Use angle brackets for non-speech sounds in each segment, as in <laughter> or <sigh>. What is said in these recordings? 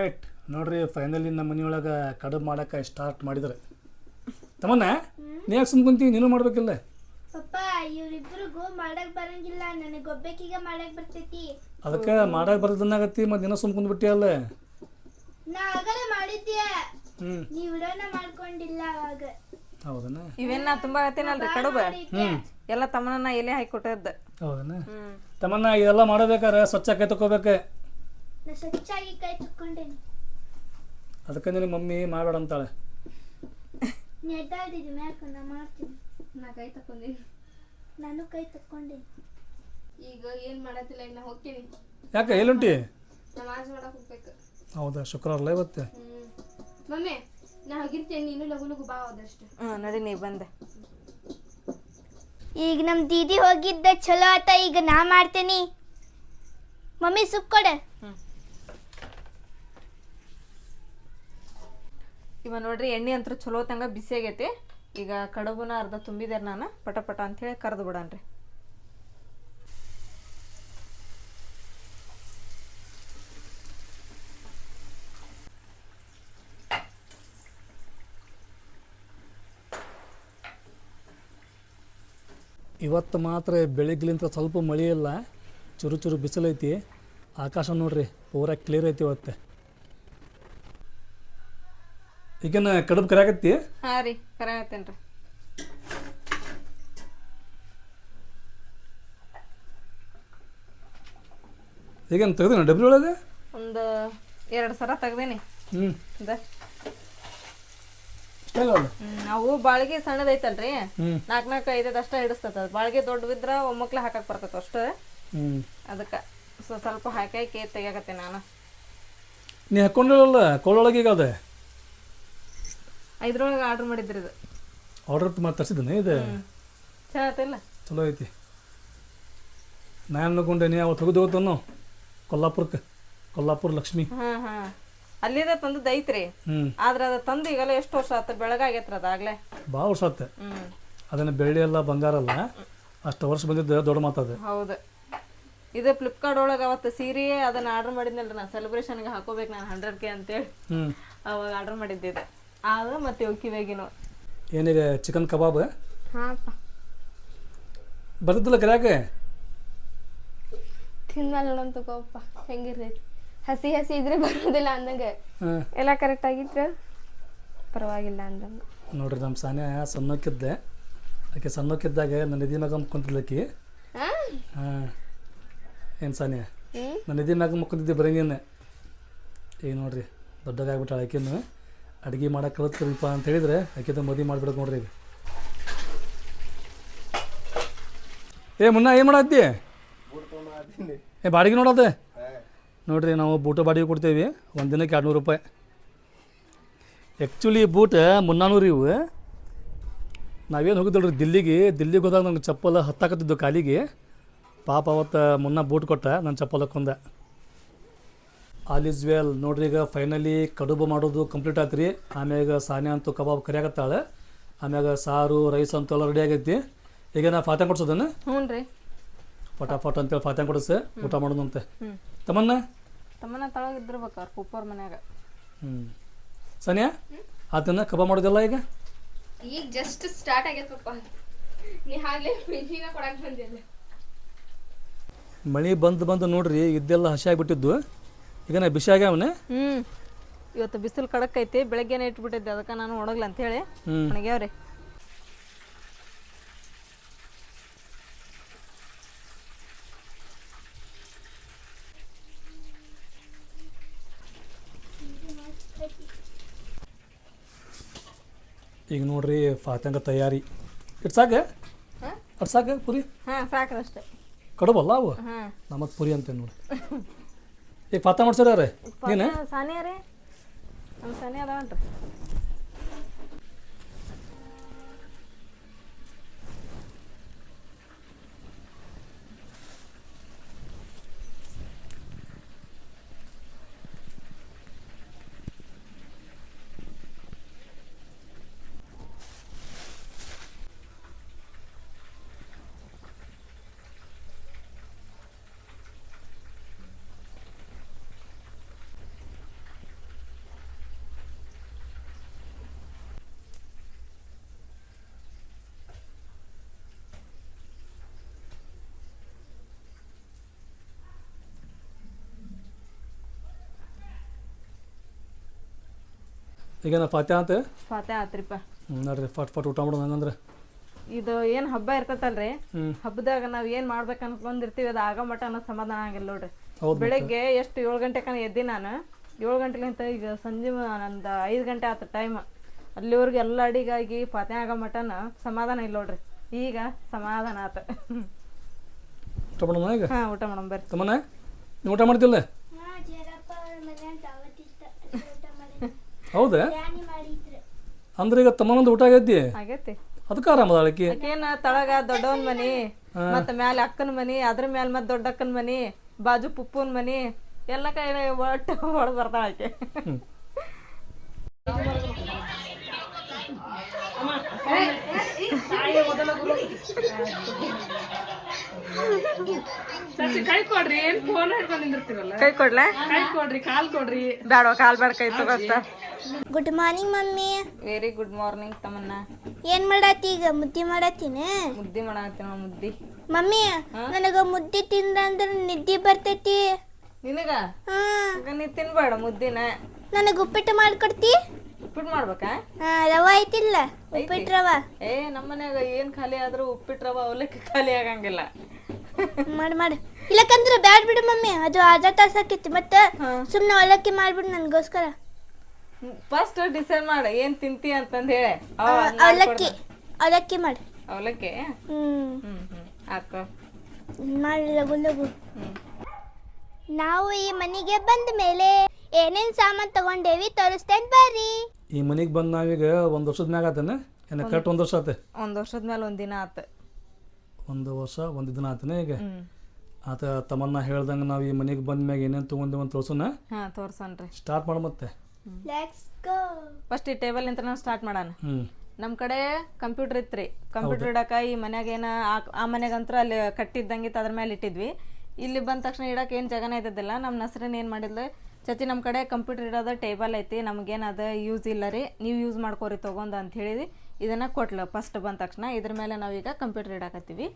Right ನೋಡ್ರಿ finally ನಮ್ಮ ಮನೆಯೊಳಗೆ ಕಡುಬು ಮಾಡಕ್ಕೆ ಸ್ಟಾರ್ಟ್ ಮಾಡಿದ್ರೆ. ತಮ್ಮನ್ನ ನೀ ಯಾಕೆ ಸುಮ್ ಕುಂತೀವಿ ನೀನು ಮಾಡ್ಬೇಕಿಲ್ಲ? ಪಪ್ಪ ಇವರಿಬ್ರಿಗೂ ಮಾಡಕ್ ಬರಂಗಿಲ್ಲ. ನನಗೆ ಒಬ್ಬಾಕಿಗೆ ಮಾಡಕ್ ಬರ್ತೈತಿ. ಅದಕ್ಕೆ ಮಾಡಕ್ಕೆ ಬರ್ತದನ್ನಾಗತ್ತಿ ಮತ್ತೆ ನೀನು ಸುಮ್ ಕುಂದ್ಬಿಟ್ಟಿ ಅಲ್ಲ? ನಾ ಆಗಲೇ ಮಾಡಿದ್ದೆ ಹ್ಞೂ ನೀ ವಿಡಿಯೋನ ಮಾಡ್ಕೊಂಡಿಲ್ಲ ಅವಾಗ. ಹೌದನ? ಇವೇನ್ ನಾ ತುಂಬಾ ಆಗತ್ತೇನಲ್ರಿ ಕಡುಬ. ಎಲ್ಲ ತಮ್ಮನ ಎಲೆ ಹಾಕಿ ಕೊಟ್ಟದ್ದು. ಹೌದನ? ಹ್ಮ್. ತಮ್ಮನ್ನ ಇದೆಲ್ಲ ಮಾಡಬೇಕಾದ್ರೆ ಸ್ವಚ್ಛ ಕೈ ತಗೋಬೇಕು ನಾ ಸ್ವಚ್ಛಾಗಿ ಕೈ ತಕ್ಕೊಂಡೇನಿ ಅದಕ್ಕೆ ನಿನ್ನ ಮಮ್ಮಿ ಮಾಡಬೇಡ ಅಂತಾಳೆ. ನೀ ಎದ್ದಾಳ್ತಿದ್ದಿ ಮ್ಯಾಕ ನಾ ಮಾಡ್ತೀನಿ. ನಾ ಕೈ ತಕೊಂಡೀನಿ ನಾನು ಕೈ ತಕ್ಕೊಂಡೇನಿ. ಈಗ ಏನು ಮಾಡತ್ತಿಲ್ಲ ಈಗ ನಾ ಹೋಗ್ತೀನಿ. ಯಾಕೆ ಎಲ್ಲುಂಟಿ? ನಮಾಜ್ ಮಾಡಕ್ ಹೋಗ್ಬೇಕು. ಹೌದಾ ಶುಕ್ರವಾರ ಇವತ್ತು ಹ್ಮ್. ಮಮ್ಮಿ ನಾ ಹೋಗಿರ್ತೇನೆ ನೀನು ಲಗು ಲಗು ಬಾ ಹೋದಷ್ಟು ಹಾಂ ನಡಿ ನೀ ಬಂದೆ. ಈಗ ನಮ್ಮ ದೀದಿ ಹೋಗಿದ್ದ ಚಲೋ ಆತ ಈಗ ನಾ ಮಾಡ್ತೀನಿ. ಮಮ್ಮಿ ಸುಪ್ ಕೊಡ ಇವ ನೋಡ್ರಿ, ಎಣ್ಣೆ ಅಂತ ಚಲೋ ತಂಗ ಬಿಸಿ ಆಗೈತಿ. ಈಗ ಕಡುಬುನ ಅರ್ಧ ತುಂಬಿದೆ ನಾನು. ಪಟ ಪಟ ಅಂತೇಳಿ ಕರೆದು ಬಿಡನ್ರಿ. ಇವತ್ತು ಮಾತ್ರ ಬೆಳಿಗ್ಲಿಂತ ಸ್ವಲ್ಪ ಮಳೆ ಇಲ್ಲ ಚುರು ಚುರು ಬಿಸಿಲೈತಿ. ಆಕಾಶ ನೋಡ್ರಿ, ಪೂರ ಕ್ಲಿಯರ್ ಐತಿ ಇವತ್ತು. ಈಗೇನ ಕಡುಬು ಕರಾಗತ್ತಿ ಹಾ ರೀ ಕರಾಕತ್ತೇನ್ರಿ ಈಗೇನು ತೆಗ್ದೇನ ಡಬ್ರಿ ಒಳಗೆ? ಒಂದು ಎರಡು ಸರ ತೆಗ್ದೇನಿ. ಹ್ಞೂ ಇದ. ನಾವು ಬಾಳ್ಗೆ ಸಣ್ಣದೈತಲ್ರಿ ನಾಲ್ಕು ನಾಲ್ಕು ಐದೈದು ಅಷ್ಟ ಹಿಡಿಸ್ತದ ಬಾಳ್ಗೆ ದೊಡ್ಡವಿದ್ರ ಒಮ್ಮಕ್ಲ ಹಾಕಕ್ ಬರ್ತದ ಅಷ್ಟು. ಅದಕ್ಕೆ ಸ್ವಲ್ಪ ಹಾಕಿ ಹಾಕಿ ತೆಗಿಯಾಕತ್ತೆ ನಾನು. ನೀ ಹಾಕೊಂಡಿರಲ್ಲ ಕೋಳೊಳಗೆ ಈಗ ಅದೇ? ಐದ್ರೊಳಗೆ ಆರ್ಡ್ರ್ ಮಾಡಿದ್ರಿ ಇದು. ಆರ್ಡರ್ ಮಾಡಿ ತರಿಸಿದ್ದೇನೆ ಇದು. ಚೆನ್ನಾಗಿಲ್ಲ ಚಲೋ ಐತಿ. ನಾನು ಅನ್ಕೊಂಡೇನಿ ಅವತ್ತು ಹೋಗಿದ್ದು ಹೋಗ್ತಾನು ಕೊಲ್ಲಾಪುರಕ್ಕೆ ಕೊಲ್ಲಾಪುರ ಲಕ್ಷ್ಮಿ. ಹಾ ಹಾ. ಅಲ್ಲಿದ ತಂದು ಐತ್ರಿ. ಹ್ಞೂ ಆದ್ರೆ ಅದು ತಂದು ಈಗಲೇ ಎಷ್ಟು ವರ್ಷ ಆತ? ಬೆಳಗಾಗೈತ್ರ ಅದಾಗ್ಲೇ ಭಾಳ ವರ್ಷ ಆತ. ಹ್ಮ್. ಅದನ್ನು ಬೆಳ್ಳಿ ಎಲ್ಲ ಬಂಗಾರ ಅಲ್ಲ ಅಷ್ಟು ವರ್ಷ ಬಂದಿದ್ದು ದೊಡ್ಡ ಮಾತಾದ ಹೌದು. ಇದು ಫ್ಲಿಪ್ಕಾರ್ಟ್ ಒಳಗೆ ಅವತ್ತು ಸೀರೆ ಅದನ್ನ ಆರ್ಡರ್ ಮಾಡಿದ್ನಲ್ರಿ. ನಾ ಸೆಲೆಬ್ರೇಷನ್ಗೆ ಹಾಕೋಬೇಕು ನಾನು ಹಂಡ್ರೆಡ್ ಕೆ ಅಂತೇಳಿ. ಹ್ಞೂ ಅವಾಗ ಆರ್ಡರ್ ಮಾಡಿದ್ದೆ ಇದು. ಅದು ಮತ್ತೆ ಕಿವಿಯಾಗಿನೂ ಏನಿದೆ ಚಿಕನ್ ಕಬಾಬ್? ಹಾಪ ಬರ್ತಿದ್ದಿಲ್ಲ ಕರ್ಯಾಕೆ? ತಿನ್ನಲ್ಲ ನೋಡೋಣ ತಗೋಪ್ಪ ಹೆಂಗಿರ್ತೈತಿ? ಹಸಿ ಹಸಿ ಇದ್ರೆ ಬರೋದಿಲ್ಲ ಅಂದಂಗೆ. ಹಾಂ. ಎಲ್ಲ ಕರೆಕ್ಟ್ ಆಗಿದ್ರೆ ಪರವಾಗಿಲ್ಲ ಅಂದಂಗೆ. ನೋಡ್ರಿ ನಮ್ಮ ಸಾನೆ ಸಣ್ಣಕ್ಕಿದ್ದೆ. ಆಕೆ ಸಣ್ಣಕ್ಕಿದ್ದಾಗ ನನ್ನ ನಿಧಿ ಮ್ಯಾಗ ಮುಕ್ಕೊಂತಿದ್ಲಕ್ಕಿ ಹಾಂ? ಹಾಂ. ಏನು ಸಾನೆ ಹ್ಞೂ ನನ್ನ ನಿಧಿ ಮ್ಯಾಗ ಮುಕ್ಕೊಂತಿದ್ದೆ ಬರಂಗೇನೆ ಈಗ ನೋಡ್ರಿ ದೊಡ್ಡಗಾಗ್ಬಿಟ್ಟಾಳ ಆಕೆನು. ಅಡುಗೆ ಮಾಡಕ್ಕೆ ಕಲಿತ್ರಿಪ್ಪ ಅಂತ ಹೇಳಿದರೆ ಆಕೆದ ಮದುವೆ ಮಾಡಿಬಿಡೋದು ನೋಡ್ರಿ ಈಗ. ಏ ಮುನ್ನ, ಏನು ಮಾಡತ್ತಿ? ಏ, ಬಾಡಿಗೆ ನೋಡೋದೆ? ನೋಡ್ರಿ, ನಾವು ಬೂಟ ಬಾಡಿಗೆ ಕೊಡ್ತೇವೆ ಒಂದು ದಿನಕ್ಕೆ ಎರಡುನೂರು ರೂಪಾಯಿ. ಆ್ಯಕ್ಚುಲಿ ಬೂಟ ಮುನ್ನಾನೂರು ಇವು. ನಾವೇನು ಹೋಗಿದ್ದಲ್ರಿ, ದಿಲ್ಲಿಗೆ ದಿಲ್ಲಿಗೆ ಹೋದಾಗ ನಂಗೆ ಚಪ್ಪಲ ಹತ್ತಾಕತ್ತಿದ್ದು ಕಾಲಿಗೆ. ಪಾಪ ಅವತ್ತು ಮುನ್ನ ಬೂಟ್ ಕೊಟ್ಟ ನನ್ನ ಚಪ್ಪಲ್ ಹಾಕೊಂಡೆ ಆಲ್ ಇಸ್ ವೆಲ್ ನೋಡ್ರಿ ಈಗ ಫೈನಲಿ ಕಡುಬು ಮಾಡೋದು ಕಂಪ್ಲೀಟ್ ಆಯ್ತು ರೀ ಆಮ್ಯಾಗ ಸಾನೆ ಅಂತೂ ಕಬಾಬ್ ಕರಿಯಾಕತ್ತಾಳೆ. ಆಮ್ಯಾಗ ಸಾರು ರೈಸ್ ಅಂತೆಲ್ಲ ರೆಡಿ ಆಗೈತಿ. ಈಗ ನಾ ಫಾತ್ಯ ಕೊಡ್ಸೋದನ್ನ ಹ್ಞೂ ರೀ. ಫಟಾಫಟ್ ಅಂತೇಳಿ ಫಾತ್ಯಾನ್ ಕೊಡಿಸಿ. ಊಟ ಮಾಡೋದಂತೆ ತಮ್ಮನ್ನ ತಮ್ಮನ್ನ ತಮ್ಮನ ತಳಗಿದ್ದಿರ್ಬೇಕು ಅವ್ರ ಮನ್ಯಾಗ. ಹ್ಞೂ ಸಾನಿಯಾ? ಆತನ ಕಬಾಬ್ ಮಾಡೋದಿಲ್ಲ ಈಗ? ಈಗ ಜಸ್ಟ್ ಸ್ಟಾರ್ಟ್ ಆಗೈತೆ ಪಪ್ಪ ನೀ ಹಾಗ್ಲೇ ಬಂದಿಲ್ಲ ಮಳೆ ಬಂದು ಬಂದು ನೋಡ್ರಿ ಇದೆಲ್ಲ ಹಸಿ ಆಗಿಬಿಟ್ಟಿದ್ದು. ಈಗ ನಾ ಬಿಸಿ ಆಗ್ಯಾವನೆ ಹ್ಞೂ ಇವತ್ತು ಬಿಸಿಲು ಕಡಕ್ ಐತಿ ಬೆಳಗ್ಗೆನೇ ಇಟ್ಬಿಟ್ಟಿದ್ದೆ ಅದಕ್ಕೆ ನಾನು ಒಣಗ್ಲ ಅಂತ ಹೇಳಿ. ಒಣಗ್ಯಾವ್ರಿ. ಈಗ ನೋಡ್ರಿ ಫಾತಂಗ ತಯಾರಿ. ಇಟ್ ಸಾಕ? ಅಟ್ ಸಾಕ ಪುರಿ? ಹಾಂ ಸಾಕ್ರಷ್ಟೇ ಕಡುಬಲ್ಲ ಅವು? ಹಾಂ. ನಮ್ಮದು ಪುರಿ ಅಂತ ನೋಡಿ <laughs> ಈಗ ಪತ್ತ ಮಾಡ್ಸ್ಯಾರ ನೀನು? ಸಾನಿಯಾ ರೀ. ನಮ್ಮ ಸಾನಿಯಾ ಅದಾವನ್ರಿ ಈಗೇನ ಫಾತ್ಯ ಅಂತ? ಫಾತೆ ಆತ್ರಿಪ್ಪ. ನೋಡ್ರಿ ಫಟ್ ಫಟ್ ಊಟ ಮಾಡೋಣ ಹಂಗಂದ್ರೆ. ಇದು ಏನು ಹಬ್ಬ ಇರ್ತೈತಲ್ರಿ? ಹಬ್ಬದಾಗ ನಾವು ಏನು ಮಾಡ್ಬೇಕು ಅನ್ಕೊಂಡಿರ್ತೀವಿ ಅದು ಆಗ ಮಟ ಅನ್ನೋ ಸಮಾಧಾನ ಆಗಿಲ್ಲ ನೋಡ್ರಿ. ಹೌದು ಬೆಳಗ್ಗೆ ಎಷ್ಟು ಏಳು ಗಂಟೆ ಕಣ ಎದ್ದಿ ನಾನು ಏಳು ಗಂಟೆಲಿಂತ ಈಗ ಸಂಜೆ ನಂದು ಐದು ಗಂಟೆ ಆತ ಟೈಮ್ ಅಲ್ಲಿವರೆಗೆ ಎಲ್ಲ ಅಡಿಗಾಗಿ ಪಾತೆ ಆಗೋ ಮಟನ ಸಮಾಧಾನ ಇಲ್ಲ ನೋಡ್ರಿ. ಈಗ ಸಮಾಧಾನ ಆತ. ಊಟ ಮಾಡೋಣ ಈಗ? ಹಾ ಊಟ ಮಾಡೋಣ ಬರ್ರಿ. ತಮ್ಮನ ನೀವು ಊಟ ಮಾಡ್ತಿಲ್ಲ ಹಾ ಜರಪ್ಪ ಅವ್ರ ಮನ್ಯಾಗ ದಾವತ್ ಇತ್ತ ಊಟ ಮಾಡಿ ಹೌದಾ ಅಂದ್ರೆ ಈಗ ತಮ್ಮನೊಂದು ಊಟ ಆಗೈತಿ ಆಗೈತಿ ಅದಕ್ಕೆ ಆರಾಮದ ಆಳಕಿ ಆಕೇನ ತಳಗ ದೊಡ್ಡವನ್ ಮನಿ ಮತ್ತ ಮ್ಯಾಲ ಅಕ್ಕನ ಮನಿ ಅದ್ರ ಮ್ಯಾಲ ಮತ್ತೆ ದೊಡ್ಡ ಅಕ್ಕನ ಮನಿ ಬಾಜು ಪುಪ್ಪನ್ ಮನಿ ಎಲ್ಲ ಕೈ ಒಟ್ಟು ಹೊಡೆದ್ ಬರ್ತಾಳ ಆಕೆ ಕೈ ಕೊಡ್ರಿ ಏನ್ ಫೋನ್ ಹಿಡ್ಕೊಂಡ್ ನಿಂದಿರ್ತೀರಲ್ಲ? ಕೈ ಕೊಡ್ಲ? ಕೈ ಕೊಡ್ರಿ ಕಾಲ್ ಕೊಡ್ರಿ. ಬೇಡ ಕಾಲ್ ಬೇಡ ಕೈ ತಗೋಸ್ತ. Good morning mummy. Very good morning ತಮ್ಮನ್ನ ಏನ್ ಮಾಡತ್ತಿ ಈಗ? ಮುದ್ದೆ ಮಾಡತ್ತೀನಿ ಮುದ್ದಿ ಮಾಡಾಕತ್ತೀನಿ ನೋಡ್ ಮುದ್ದಿ. ಮಮ್ಮಿ ನನಗ ಮುದ್ದೆ ತಿಂದ್ರ ಅಂದ್ರ ನಿದ್ದಿ ಬರ್ತೈತಿ. ನಿನಗ? ಹಾ. ಈಗ ನೀ ತಿನ್ಬೇಡ ಮುದ್ದಿನ. ನನಗ ಉಪ್ಪಿಟ್ಟು ಮಾಡ್ಕೊಡ್ತಿ. ಉಪ್ಪಿಟ್ಟು ಮಾಡ್ಬೇಕಾ? ಹಾ ರವ ಐತಿಲ್ಲ. ಉಪ್ಪಿಟ್ಟು ರವ. ಏ ನಮ್ಮ ಮನ್ಯಾಗ ಏನ್ ಖಾಲಿ ಆದ್ರೂ ಉಪ್ಪಿಟ್ಟು ರವ ಅವಲಕ್ಕಿ ಖಾಲಿ ಆಗಂಗಿಲ್ಲ. ಮಾಡ್ ಮಾಡು. ಇಲ್ಲಕಂದ್ರೆ ಬ್ಯಾಡ್ ಬಿಡು ಮಮ್ಮಿ. ಅದು ಅರ್ಧ ತಾಸ ಆಕೈತಿ. ಮತ್ತ ಸುಮ್ನೆ ಅವಲಕ್ಕಿ ಮಾಡ್ಬಿಡು ನನ್ಗೋಸ್ಕರ. ಫಸ್ಟ್ ಡಿಸೈಡ್ ಮಾಡ. ಏನ್ ತಿಂತಿ ಅಂತಂದ್ ಹೇಳಿ. ಅವಲಕ್ಕಿ. ಅವಲಕ್ಕಿ ಮಾಡು. ಅವಲಕ್ಕಿ? ಹ್ಮ್. ಹ್ಮ್ ಹ್ಮ್. ಆತ ಮಾಡಿ ಲಗು ಲಗು. ಹ್ಮ್. ನಾವು ಈ ಮನೆಗೆ ಬಂದ ಮೇಲೆ ಏನೇನ್ ಸಾಮಾನ್ ತಗೊಂಡೇವಿ ತೋರಿಸ್ತೇನ್ ಬರ್ರಿ. ಈ ಮನೆಗೆ ಬಂದು ನಾವೀಗ ಒಂದು ವರ್ಷದ ಮ್ಯಾಗ ಆತೇನೆ? ಏನ ಕಟ್ ಒಂದು ವರ್ಷ ಆತ? ಒಂದ್ ವರ್ಷದ ಮೇಲೆ ಒಂದ್ ದಿನ ಆತ. ಒಂದು ವರ್ಷ ಒಂದು ದಿನ ಆತನ ಈಗ. ಆತ ತಮ್ಮನ್ನ ಹೇಳ್ದಂಗ ನಾವು ಈ ಮನೆಗೆ ಬಂದ ಮ್ಯಾಗ ಏನೇನು ತೊಗೊಂಡೇವು ಅಂತ ತೋರ್ಸೋಣ. ಹಾ ತೋರ್ಸನ್ರಿ. ಸ್ಟಾರ್ಟ್ ಮಾಡ ಮತ್ತೆ. ಲೆಟ್ಸ್ ಗೋ ಫಸ್ಟ್ ಈ ಟೇಬಲ್ ನಿಂತ ಸ್ಟಾರ್ಟ್ ಮಾಡೋಣ. ನಮ್ಮ ನಮ್ ಕಡೆ ಕಂಪ್ಯೂಟರ್ ಇತ್ರಿ. ಕಂಪ್ಯೂಟರ್ ಇಡಕ ಈ ಮನ್ಯಾಗ ಏನ ಆ- ಆ ಮನ್ಯಾಗಂತ್ರ ಅಲ್ಲಿ ಕಟ್ಟಿದ್ದಂಗಿತ್ತು ಅದ್ರ ಮೇಲೆ ಇಟ್ಟಿದ್ವಿ. ಇಲ್ಲಿ ಬಂದ ತಕ್ಷಣ ಇಡಕ್ ಏನ್ ಜಗನ ಇದ್ದಿದ್ದಿಲ್ಲ. ನಮ್ಮ ನಸರಿನ ಏನ್ ಮಾಡಿದ್ಲು ಚತಿ ನಮ್ಮ ಕಡೆ ಕಂಪ್ಯೂಟರ್ ಇಡೋದ ಟೇಬಲ್ ಐತಿ. ನಮ್ಗೇನ್ ಅದ ಯೂಸ್ ಇಲ್ಲ ರೀ. ನೀವು ಯೂಸ್ ಮಾಡ್ಕೋರಿ ತಗೊಂಡ್ ಅಂತ ಹೇಳಿದಿ ಇದನ್ನ ಕೊಟ್ಲ. ಫಸ್ಟ್ ಬಂದ ತಕ್ಷಣ ಇದ್ರ ಮೇಲೆ ನಾವೀಗ ಕಂಪ್ಯೂಟರ್ ಇಡಾಕತ್ತೀವಿ.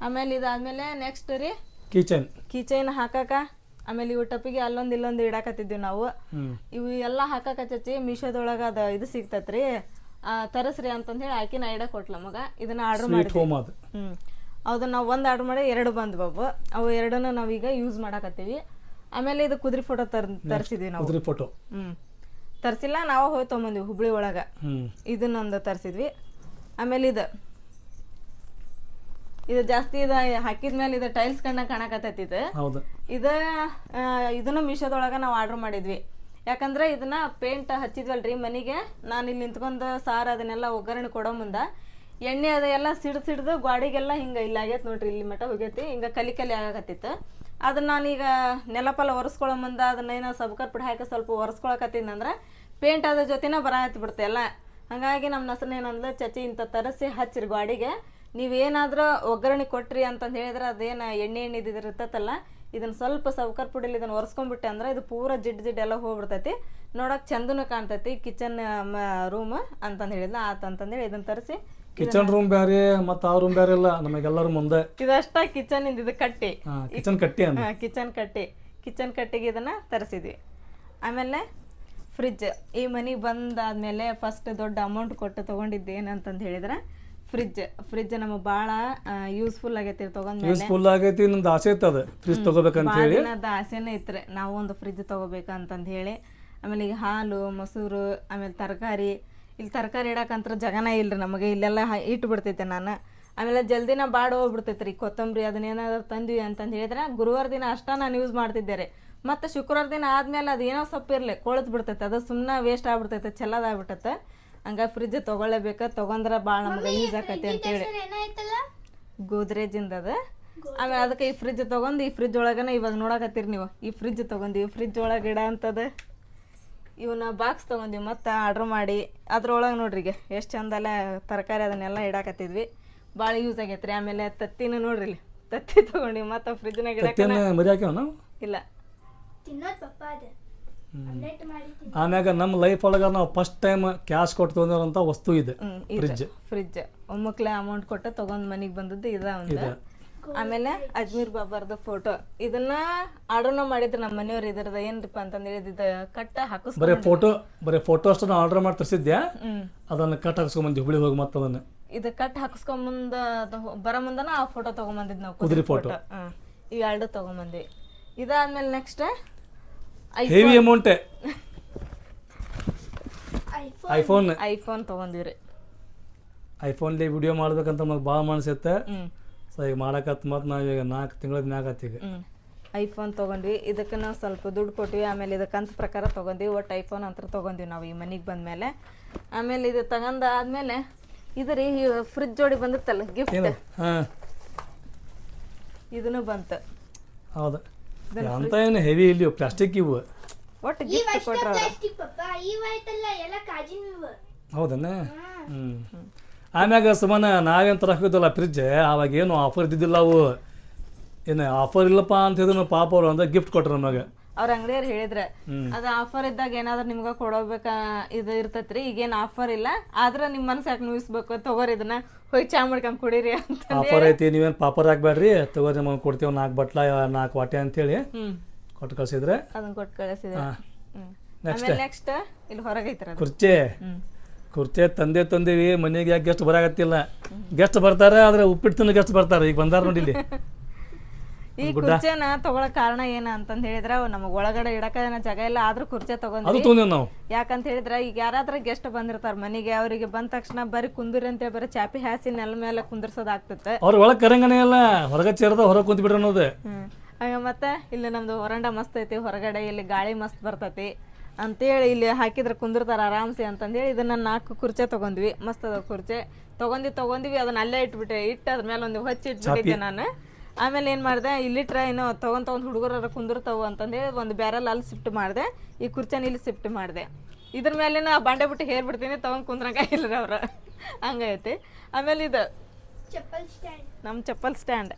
ಆಮೇಲೆ ಇದಾದ್ಮೇಲೆ ನೆಕ್ಸ್ಟ್ ರೀ ಕಿಚನ್ ಕಿಚನ್ ಹಾಕಾಕ ಆಮೇಲೆ ಇವು ಟಪ್ಪಿಗೆ ಅಲ್ಲೊಂದು ಇಲ್ಲೊಂದು ಇಡಾಕತ್ತಿದ್ವಿ ನಾವು. ಇವು ಎಲ್ಲ ಹಾಕಾಕ ಚಚ್ಚಿ ಮೀಶೋದೊಳಗ ಅದ ಇದು ಸಿಗ್ತತ್ರಿ. ಆ, ತರಸ್ರಿ ಅಂತಂದ್ ಹೇಳಿ ಆಕಿನ ಐಡ ಕೊಟ್ಲ ಮಗ. ಇದನ್ನ ಆರ್ಡರ್ ಮಾಡಿ ಹ್ಮ್. ಅದನ್ನ ನಾವು ಒಂದು ಆರ್ಡರ್ ಮಾಡಿ ಎರಡು ಬಂದ್ ಬಾಬು. ಅವು ಎರಡನ್ನ ನಾವೀಗ ಯೂಸ್ ಮಾಡಾಕತ್ತೀವಿ. ಆಮೇಲೆ ಇದು ಕುದುರೆ ಫೋಟೋ ತರ್ ತರಿಸಿದ್ವಿ ನಾವು. ಕುದುರೆ ಫೋಟೋ ಹ್ಮ್. ತರ್ಸಿಲ್ಲ ನಾವು ಹೋಗಿ ತೊಗೊಂಬಂದ್ವಿ ಹುಬ್ಳಿ ಒಳಗ. ಇದನ್ನೊಂದು ತರಿಸಿದ್ವಿ. ಆಮೇಲೆ ಇದು. ಇದು ಜಾಸ್ತಿ ಇದು ಹಾಕಿದ ಮೇಲೆ ಇದು ಟೈಲ್ಸ್ ಕಣ್ಣ ಕಾಣಕತ್ತೈತಿ ಇದು. ಇದ ಇದನ್ನ ಮೀಶೋದೊಳಗ ನಾವು ಆರ್ಡರ್ ಮಾಡಿದ್ವಿ. ಯಾಕಂದ್ರೆ ಇದನ್ನ ಪೇಂಟ್ ಹಚ್ಚಿದ್ವಲ್ರಿ ಮನೆಗೆ. ನಾನು ಇಲ್ಲಿ ನಿಂತ್ಕೊಂಡು ಸಾರ್ ಅದನ್ನೆಲ್ಲ ಒಗ್ಗರಣೆ ಕೊಡೋ ಮುಂದ. ಎಣ್ಣೆ ಅದೆಲ್ಲ ಸಿಡ್ದು ಸಿಡ್ದು ಗಾಡಿಗೆಲ್ಲ ಹಿಂಗ ಇಲ್ಲ ಆಗೇತ್ ನೋಡ್ರಿ ಇಲ್ಲಿ ಮಟ ಹೋಗೈತಿ. ಹಿಂಗ ಕಲಿ ಕಲಿ ಆಗಕತ್ತಿತ್ತು. ಅದನ್ನ ನಾನೀಗ ನೆಲಪಲ್ಲ ಒರೆಸ್ಕೊಳ್ಳೋ ಮುಂದೆ ಅದನ್ನ ಏನೋ ಸಬ್ಕರ್ ಪುಡಿ ಹಾಕಿ ಸ್ವಲ್ಪ ಒರೆಸ್ಕೊಳಕತ್ತಿದ್ನಂದ್ರ ಪೇಂಟ್ ಅದ್ರ ಜೊತೆನ ಬರ ಹತ್ಬಿಡ್ತೆ ಅಲ್ಲ ಹಂಗಾಗಿ ನಮ್ಮ ನಸನ ಏನಂದ್ರೆ ಚಚಿ ಇಂಥ ತರಸಿ ಹಚ್ಚಿರಿ ಗಾಡಿಗೆ. ನೀವೇನಾದರೂ ಒಗ್ಗರಣೆ ಕೊಟ್ರಿ ಅಂತಂದು ಹೇಳಿದ್ರೆ ಅದೇನು ಎಣ್ಣೆ ಎಣ್ಣೆ ಇರ್ತೈತಲ್ಲ ಇದನ್ನ ಸ್ವಲ್ಪ ಸೌಕರ್ ಪುಡಿಲಿ ಇದನ್ನು ಒರೆಸ್ಕೊಂಡ್ಬಿಟ್ಟೆ ಅಂದ್ರೆ ಇದು ಪೂರ ಜಿಡ್ ಜಿಡ್ ಎಲ್ಲ ಹೋಗ್ಬಿಡ್ತೈತಿ. ನೋಡಕ್ಕೆ ಚಂದನೂ ಕಾಣ್ತೈತಿ ಕಿಚನ್ ರೂಮ್ ಅಂತಂದು ಹೇಳಿದ್ಲ, ಆತ ಅಂತಂದೇಳಿ ಇದನ್ನ ತರಿಸಿ ಕಿಚನ್ ರೂಮ್ ಬೇರೆ ಮತ್ತು ಆ ರೂಮ್ ಬ್ಯಾರೆ ಇಲ್ಲ ನಮಗೆಲ್ಲರೂ ಮುಂದೆ. ಇದಷ್ಟ ಕಿಚನ್ ಇಂದ ಇದು ಕಟ್ಟಿ. ಕಿಚನ್ ಕಟ್ಟಿ ಅಂತ ಕಿಚನ್ ಕಟ್ಟಿ. ಕಿಚನ್ ಕಟ್ಟಿಗೆ ಇದನ್ನ ತರಿಸಿದ್ವಿ. ಆಮೇಲೆ ಫ್ರಿಜ್ ಈ ಮನೆಗೆ ಬಂದಾದ್ಮೇಲೆ ಫಸ್ಟ್ ದೊಡ್ಡ ಅಮೌಂಟ್ ಕೊಟ್ಟು ತೊಗೊಂಡಿದ್ದು ಏನಂತಂದು ಹೇಳಿದ್ರೆ ಫ್ರಿಜ್ ಫ್ರಿಜ್ ನಮಗೆ ಭಾಳ ಯೂಸ್ಫುಲ್ ಆಗೈತಿ ತಗೊಂಡ್ ಯೂಸ್ಫುಲ್ ಆಗೈತಿ ನಂದು ಆಸೆ ಇತ್ತು ಅದು. ಫ್ರಿಜ್ ತಗೋಬೇಕಂತ ಹೇಳಿ. ಅದು ಆಸೆನೇ ಇತ್ತು ನಾವು ಒಂದು ಫ್ರಿಜ್ ತಗೋಬೇಕಂತಂದು ಹೇಳಿ. ಆಮೇಲೆ ಈಗ ಹಾಲು ಮೊಸರು ಆಮೇಲೆ ತರಕಾರಿ ಇಲ್ಲಿ ತರಕಾರಿ ಇಡಕ್ಕಂತ್ರ ಜಗನ ರೀ ನಮಗೆ ಇಲ್ಲೆಲ್ಲ ಇಟ್ಟು ಬಿಡ್ತೈತೆ ನಾನು. ಆಮೇಲೆ ಜಲ್ದಿನ ಬಾಡ್ ಹೋಗ್ಬಿಡ್ತೈತೆ ರೀ ಕೊತ್ತಂಬರಿ ಅದನ್ನೇನಾದ್ರು ತಂದ್ವಿ ಅಂತಂದು ಹೇಳಿದ್ರೆ ಗುರುವಾರ ದಿನ ಅಷ್ಟ ನಾನು ಯೂಸ್ ಮಾಡ್ತಿದ್ದೆ ರೀ ಮತ್ತು ಶುಕ್ರವಾರ ದಿನ ಆದಮೇಲೆ ಅದು ಏನೋ ಸೊಪ್ಪು ಇರಲಿ ಕೊಳತು ಬಿಡ್ತೈತೆ. ಅದು ಸುಮ್ಮನೆ ವೇಸ್ಟ್ ಆಗ್ಬಿಡ್ತೈತೆ ಚೆಲ್ಲದಾಗ್ಬಿಟ್ಟೈತೆ ಹಂಗೆ ಫ್ರಿಜ್ ತೊಗೊಳ್ಳೇಬೇಕು ತೊಗೊಂಡ್ರೆ ಭಾಳ ನಮ್ಗೆ ಯೂಸ್ ಆಕೈತಿ ಅಂತೇಳಿ. ಗೋದ್ರೇಜಿಂದ ಅದು. ಆಮೇಲೆ ಅದಕ್ಕೆ ಈ ಫ್ರಿಜ್ ತೊಗೊಂಡು ಈ ಫ್ರಿಜ್ ಒಳಗನ ಇವಾಗ ನೋಡಕತ್ತೀರಿ ನೀವು. ಈ ಫ್ರಿಜ್ ತೊಗೊಂಡಿವಿ ಫ್ರಿಜ್ ಒಳಗೆ ಇಡ ಅಂತದ. ಇವನ್ನ ಬಾಕ್ಸ್ ತೊಗೊಂಡಿವಿ ಮತ್ತೆ ಆರ್ಡ್ರ್ ಮಾಡಿ. ಅದ್ರೊಳಗೆ ನೋಡ್ರಿ ಈಗ ಎಷ್ಟು ಚಂದಲ್ಲ ತರಕಾರಿ ಅದನ್ನೆಲ್ಲ ಇಡಾಕತ್ತಿದ್ವಿ. ಭಾಳ ಯೂಸ್ ಆಗೈತ್ರಿ. ಆಮೇಲೆ ತತ್ತಿನ ನೋಡ್ರಿ ಇಲ್ಲಿ. ತತ್ತಿ ತೊಗೊಂಡಿವಿ ಮತ್ತೆ ಫ್ರಿಜ್ನಾಗ ಇಡಕ್ಕೆ ಇಲ್ಲ. ತಿನ್ನೋದ್ ಪಪ್ಪ ಅದ. ಆಮ್ಲೆಟ್ ಮಾಡಿ ತಿನ್- ಆಮ್ಯಾಗ ನಮ್ಮ ಲೈಫ್ ಒಳಗೆ ನಾವು ಫಸ್ಟ್ ಟೈಮ್ ಕ್ಯಾಶ್ ಕೊಟ್ಟು ತೊಗೊಂಡಿರೋಂಥ ವಸ್ತು ಇದೆ. ಫ್ರಿಜ್ ಫ್ರಿಜ್ ಒಮ್ಮಕ್ಲೆ ಅಮೌಂಟ್ ಕೊಟ್ಟು ತಗೊಂಡು ಮನೆಗೆ ಬಂದದ್ದು ಇದ ಒಂದು. ಆಮೇಲೆ ಅಜ್ಮೀರ್ ಬಾಬಾರ್ದು ಫೋಟೋ ಇದನ್ನ ಆರ್ಡರ್ನ ಮಾಡಿದ್ರು ನಮ್ಮ ಮನೆಯವ್ರು ಇದ್ರದ ಏನ್ರಿಪ್ಪ ಅಂತಂದ್ರೆ ಇದ ಕಟ್ಟ ಬರೀ ಹಾಕಿಸ್ಕೊಂಡು ಫೋಟೋ ಬರೀ ಫೋಟೋ ಅಷ್ಟು ನಾನು ಆರ್ಡರ್ ಮಾಡಿ ತರಿಸಿದ್ದೆ ಅದನ್ನ ಕಟ್ ಹಾಕ್ಸ್ಕೊಂಬಂದು ಹುಬ್ಳಿ ಹೋಗಿ ಮತ್ತೆ ಅದನ್ನ. ಇದು ಕಟ್ ಹಾಕಿಸ್ಕೊಂಬಂದ ಬರ ಮುಂದನ ಆ ಫೋಟೋ ತಗೊಂಬಂದಿದ್ ನಾವು ಕುದುರೆ ಫೋಟೋ ಹ್ಮ್. ಇವ್ ಎರಡು ತಗೊಂಬಂದ್ವಿ. ಇದಾದ್ಮೇಲೆ next heavy amount iPhone. IPhone. IPhone ಲೇ ಐಫೋನ್ಲಿ ವಿಡಿಯೋ ಮಾಡ್ಬೇಕಂತ ನಮಗೆ ಭಾಳ ಮನಸ್ಸೈತೆ ಸೊ ಈಗ ಮಾಡಕತ್ ಮತ್ತು ನಾವು ಈಗ ನಾಲ್ಕು ತಿಂಗಳ ಮ್ಯಾಗ ಆತ್ ಈಗ. ಐಫೋನ್ ತಗೊಂಡ್ವಿ. ಇದಕ್ಕೆ ನಾವು ಸ್ವಲ್ಪ ದುಡ್ಡು ಕೊಟ್ವಿ. ಆಮೇಲೆ ಇದಕ್ಕೆ ಅಂತ ಪ್ರಕಾರ ತಗೊಂಡ್ವಿ. ಒಟ್ಟು ಐಫೋನ್ ಅಂತ ತಗೊಂಡ್ವಿ ನಾವು ಈ ಮನೆಗೆ ಬಂದಮೇಲೆ. ಆಮೇಲೆ ಇದು ತಗೊಂಡ ಆದ್ಮೇಲೆ ಇದು ರೀ ಫ್ರಿಜ್ ಜೋಡಿ ಬಂದಿತ್ತಲ್ಲ ಗಿಫ್ಟ್ ಇದನ್ನು ಬಂತು. ಹೌದು. ಅಂತ ಏನು ಹೆವಿ ಇಲ್ಲಿ ಪ್ಲಾಸ್ಟಿಕ್ ಇವು. ಒಟ್ಟು ಗಿಫ್ಟ್ ಕೊಟ್ಟರು ಕೊಟ್ರ ಪ್ಲಾಸ್ಟಿಕ್ ಪಪ್ಪ ಈ ಆಯ್ತಲ್ಲ ಎಲ್ಲ ಕಾಜಿನ ಇವು ಹೌದನ್ನ ಹ್ಞೂ ಆಮ್ಯಾಗ ಸುಮ್ಮನೆ ನಾವೇನು ತರಕಿದ್ದಲ್ಲ ಫ್ರಿಜ್ ಅವಾಗ ಏನು ಆಫರ್ ಇದ್ದಿದ್ದಿಲ್ಲ ಅವು. ಏನು ಆಫರ್ ಇಲ್ಲಪ್ಪ ಅಂತ ಹೇಳಿದ್ರು ಪಾಪ ಅವರು ಅಂದ್ರೆ ಗಿಫ್ಟ್ ಕೊಟ್ರು ನಮಗೆ ಅವ್ರ ಅಂಗಡಿಯವ್ರು ಹೇಳಿದ್ರೆ ಅದು ಆಫರ್ ಇದ್ದಾಗ ಏನಾದ್ರು ನಿಮ್ಗೆ ಕೊಡೋಬೇಕ? ಇದು ಇರ್ತೈತ್ರಿ ಈಗೇನು ಆಫರ್ ಇಲ್ಲ. ಆದ್ರೆ ನಿಮ್ಮ ಮನ್ಸಾಕ್ ನುಯಿಸ್ಬೇಕು? ತಗೋರಿ ಇದನ್ನ. ಹೋಗಿ ಚಾ ಮಾಡ್ಕೊಂಡ್ ಕುಡೀರಿ ಅಂತ ಆಫರ್ ಐತಿ ನೀವೇನು ಪಾಪರ್ ಹಾಕ್ಬೇಡ್ರಿ ತಗೋರಿ ನಮಗೆ ಕೊಡ್ತೀವಿ ನಾಲ್ಕು ಬಟ್ಲ ನಾಲ್ಕು ವಾಟೆ ಅಂತೇಳಿ. ಹೇಳಿ ಕೊಟ್ಟು ಕಳ್ಸಿದ್ರೆ. ಅದನ್ನ ಕೊಟ್ಟು ಕಳಿಸಿದ್ರೆ ನೆಕ್ಸ್ಟ್ ಇಲ್ಲಿ ಹೊರಗೈತ್ರ ಕುರ್ಚಿ. ಕುರ್ಚಿ ತಂದೆ ತಂದೀವಿ ಮನೆಗೆ ಯಾಕೆ ಗೆಸ್ಟ್ ಬರಾಗತ್ತಿಲ್ಲ ಗೆಸ್ಟ್ ಬರ್ತಾರೆ ಆದ್ರೆ ಉಪ್ಪಿಟ್ಟು ತಿನ್ನ ಗೆಸ್ಟ್ ಬರ್ತಾರೆ. ಈಗ ಬಂದಾರ ನೋಡಿ ಇಲ್ಲಿ. ಈ ಕುರ್ಚೆನ ತಗೊಳಕ್ ಕಾರಣ ಏನ ಅಂತಂದ್ ಹೇಳಿದ್ರ ನಮಗ್ ಒಳಗಡೆ ಇಡಕ ಏನೋ ಜಾಗ ಇಲ್ಲ ಆದ್ರೂ ಕುರ್ಚೆ ಅದು ತಗೊಂಡ್ವಿ ತೊಗೊಂಡೇವು ನಾವು. ಯಾಕಂತ ಹೇಳಿದ್ರ ಈಗ ಯಾರಾದ್ರೂ ಗೆಸ್ಟ್ ಬಂದಿರ್ತಾರ ಮನೆಗೆ ಅವರಿಗೆ ಬಂದ ತಕ್ಷಣ ಬರೀ ಕುಂದಿರಿ ಅಂತೇಳಿ ಬರೀ ಚಾಪಿ ಹಾಸಿ ನೆಲ ಮೇಲೆ ಕುಂದಿರ್ಸೋದಾಗ್ತೈತೆ ಅವ್ರ ಒಳಗೆ ಕರಂಗನೇ ಇಲ್ಲ ಹೊರಗೆ ಚೇರದ ಹೊರಗೆ ಕುಂತ ಬಿಡ್ರಿ ಅನ್ನೋದು ಹಂಗ ಮತ್ತೆ ಇಲ್ಲಿ ನಮ್ದು ಹೊರಂಡ ಮಸ್ತ್ ಐತಿ ಹೊರಗಡೆ ಇಲ್ಲಿ ಗಾಳಿ ಮಸ್ತ್ ಬರ್ತೈತಿ. ಅಂತೇಳಿ ಇಲ್ಲಿ ಹಾಕಿದ್ರೆ ಕುಂದಿರ್ತಾರೆ ಆರಾಮ್ಸೆ ಅಂತಂದೇಳಿ ಇದನ್ನು ನಾಲ್ಕು ಕುರ್ಚೆ ತಗೊಂಡ್ವಿ. ಮಸ್ತ್ ಅದ ಕುರ್ಚೆ. ತಗೊಂಡಿ ತೊಗೊಂಡ್ವಿ ಅದನ್ನ ಅಲ್ಲೇ ಇಟ್ಬಿಟ್ಟೆ. ಇಟ್ಟು ಅದ್ರ ಮೇಲೆ ಒಂದು ಹೊಚ್ಚಿ ಇಟ್ಬಿಟ್ಟಿದ್ದೆ ನಾನು. ಆಮೇಲೆ ಏನು ಮಾಡಿದೆ ಇಲ್ಲಿಟ್ರೆ ಏನೋ ತೊಗೊಂಡ್ ತೊಗೊಂಡು ಹುಡುಗರ ಕುಂದಿರ್ತಾವು ಅಂತಂದೇಳಿ ಒಂದು ಬ್ಯಾರಲ್ ಅಲ್ಲಿ ಶಿಫ್ಟ್ ಮಾಡಿದೆ. ಈ ಕುರ್ಚೆನ ಇಲ್ಲಿ ಶಿಫ್ಟ್ ಮಾಡಿದೆ. ಇದ್ರ ಮೇಲೆ ನಾ ಬಂಡೆ ಬಿಟ್ಟು ಹೇರ್ಬಿಡ್ತೀನಿ ತೊಗೊಂಡು ಕುಂದ್ರಂಗ ಇಲ್ಲರಿ ಅವ್ರ. ಹಂಗೈತಿ. ಆಮೇಲೆ ಇದು ಚಪ್ಪಲ್ ಸ್ಟ್ಯಾಂಡ್ ನಮ್ಮ ಚಪ್ಪಲ್ ಸ್ಟ್ಯಾಂಡ್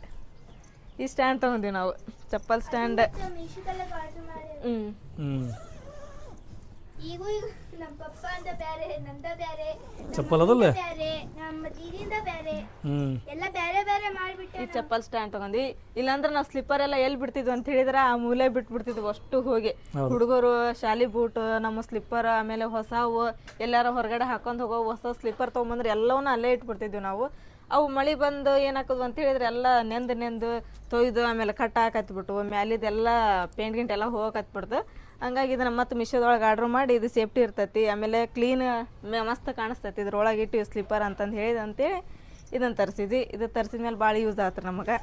ಈ ಸ್ಟ್ಯಾಂಡ್ ತೊಗೊಂಡಿವಿ ನಾವು. ಚಪ್ಪಲ್ ಸ್ಟ್ಯಾಂಡ್ ಹ್ಞೂ ಈಗೂ ಈಗ ನಮ್ಮ ಪಪ್ಪ ಅಂತ ಬ್ಯಾರೆ ನಂದ ಬ್ಯಾರೆ ಚಪ್ಪಲ್ ಅದಲ್ಲ ಬ್ಯಾರೆ ನಮ್ಮ ದೀದಿಂದ ಬ್ಯಾರೆ. ಹ್ಞೂ ಎಲ್ಲ ಬ್ಯಾರೆ ಬ್ಯಾರೆ ಮಾಡ್ಬಿಟ್ಟೆ ಈ ಚಪ್ಪಲ್ ಸ್ಟ್ಯಾಂಡ್ ತಗೊಂಡಿ. ಇಲ್ಲಾಂದ್ರೆ ನಾವು ಸ್ಲಿಪ್ಪರ್ ಎಲ್ಲ ಎಲ್ಲಿ ಬಿಡ್ತಿದ್ವಿ ಅಂತ ಹೇಳಿದ್ರೆ ಆ ಮೂಲೆ ಬಿಟ್ಬಿಡ್ತಿದ್ವಿ ಅಷ್ಟು ಹೋಗಿ. ಹುಡುಗರು ಶಾಲಿ ಬೂಟ್ ನಮ್ಮ ಸ್ಲಿಪ್ಪರ್ ಆಮೇಲೆ ಹೊಸವು ಎಲ್ಲಾರ ಹೊರಗಡೆ ಹಾಕೊಂಡು ಹೋಗೋ ಹೊಸ ಸ್ಲಿಪ್ಪರ್ ತೊಗೊಂಬಂದ್ರೆ ಎಲ್ಲವನ್ನ ಅಲ್ಲೇ ಇಟ್ಬಿಡ್ತಿದ್ವಿ ನಾವು. ಅವು ಮಳೆ ಬಂದು ಏನಾಕದ್ವು ಅಂತ ಹೇಳಿದ್ರೆ ಎಲ್ಲ ನೆಂದು ನೆಂದು ತೊಯ್ದು ಆಮೇಲೆ ಕಟ್ ಹಾಕತ್ಬಿಟ್ಟು ಮ್ಯಾಲಿದೆಲ್ಲ ಪೇಂಟ್ ಗಿಂಟ್ ಎಲ್ಲ ಹೋಗಕತ್ಬಿಡ್ತು. ಹಂಗಾಗಿ ಇದನ್ನ ಮತ್ತೆ ಮಿಶೋದೊಳಗೆ ಆರ್ಡ್ರ್ ಮಾಡಿ ಇದು ಸೇಫ್ಟಿ ಇರ್ತೈತಿ. ಆಮೇಲೆ ಕ್ಲೀನ್ ಮಸ್ತ್ ಕಾಣಿಸ್ತೈತಿ. ಇದ್ರೊಳಗೆ ಇಟ್ಟು ಸ್ಲಿಪ್ಪರ್ ಅಂತಂದು ಹೇಳಿದ ಅಂತೇಳಿ ಇದನ್ನು ತರಿಸಿದ್ವಿ. ಇದು ತರಿಸಿದ್ಮೇಲೆ ಭಾಳ ಯೂಸ್ ಆಯ್ತು ನಮಗೆ.